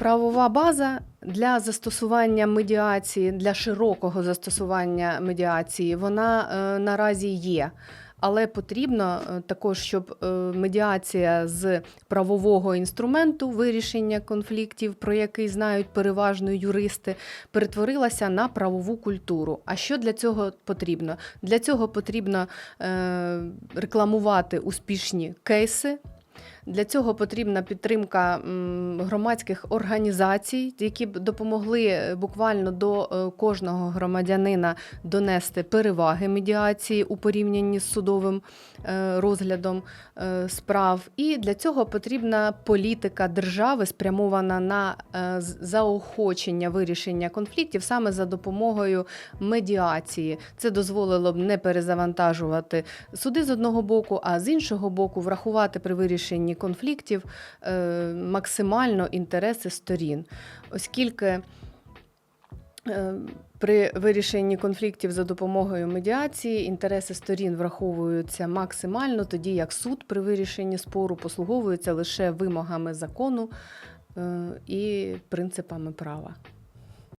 Правова база для застосування медіації, для широкого застосування медіації, вона е, наразі є. Але потрібно е, також, щоб е, медіація з правового інструменту вирішення конфліктів, про який знають переважно юристи, перетворилася на правову культуру. А що для цього потрібно? Для цього потрібно е, рекламувати успішні кейси. Для цього потрібна підтримка громадських організацій, які б допомогли е, буквально до е, кожного громадянина донести переваги медіації у порівнянні з судовим е, розглядом справ. І для цього потрібна політика держави, спрямована на заохочення вирішення конфліктів саме за допомогою медіації. Це дозволило б не перезавантажувати суди з одного боку, а з іншого боку, врахувати при вирішенні конфліктів е, максимально інтереси сторін, оскільки. е, При вирішенні конфліктів за допомогою медіації інтереси сторін враховуються максимально, тоді як суд при вирішенні спору послуговується лише вимогами закону е, і принципами права.